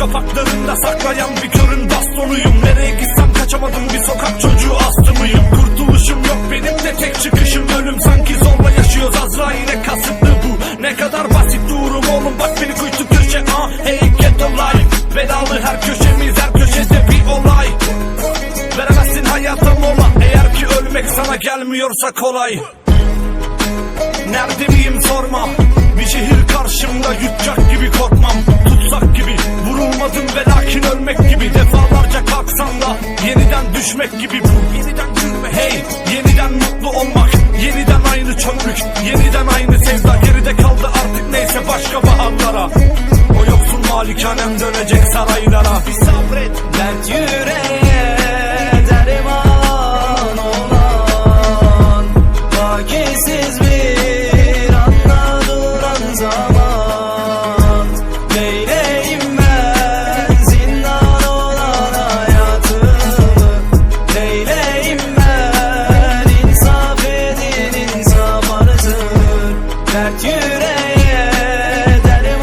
kapaklarında saklayan bir körün bastonuyum. Nereye gitsem kaçamadım bir sokak çocuğu astı mıyım Kurtuluşum yok benim de tek çıkışım ölüm. Sanki zorla yaşıyoruz Azrail'e kasıtlı bu. Ne kadar basit durum oğlum bak beni kuytu köşe. Ah hey get alive Belalı her köşemiz her köşede bir olay. Veremezsin hayata mola. Eğer ki ölmek sana gelmiyorsa kolay. Nerede miyim sorma. Bir şehir karşımda yutacak gibi korkmam. Tutsak gibi düşmek gibi bu. Yeniden gülme hey. Yeniden mutlu olmak. Yeniden aynı çömlük yeniden aynı sevda. Geride kaldı artık neyse başka baharlara. O yoksul malikanem dönecek saraylara. Bir yüreğe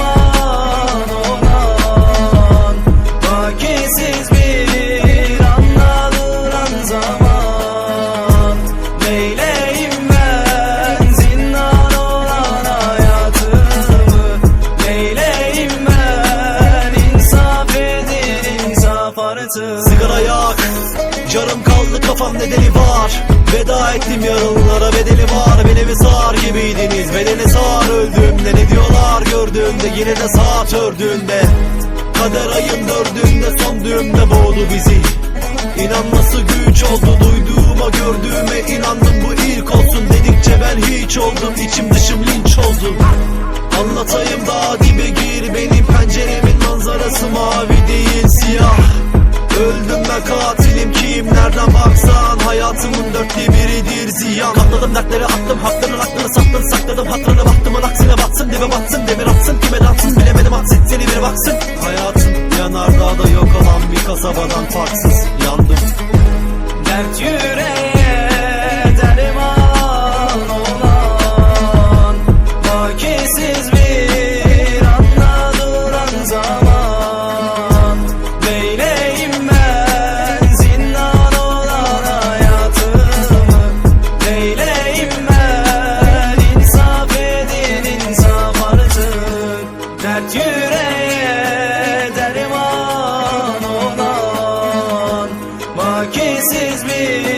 olan Vakisiz bir anda duran zaman Neyleyim ben zindan olan hayatımı Neyleyim ben insaf edin insaf artık Sigara yak Yarım kaldı kafam ne deli var. Veda ettim yarınlara bedeli var Beni Yine de saat ördüğünde Kader ayın dördüğünde Son düğümde boğdu bizi. İnanması güç oldu Duyduğuma gördüğüme inandım. Bu ilk olsun dedikçe ben hiç oldum İçim dışım linç oldu. Anlatayım daha dibe gir Benim penceremin manzarası mavi değil siyah. Öldüm ben katilim kim nereden baksan Hayatımın dörtte biridir ziyan. Katladım dertleri attım haklarının aklını sattın Sakladım hatrını bahtımın aksine batsın Dibe batsın demir atsın kime dansın Bilemedim atsit seni bir baksın. Hayatım yanardağda yok olan bir kasabadan farksız Yandım. Dert yüreğe derman olan Vakisiz bir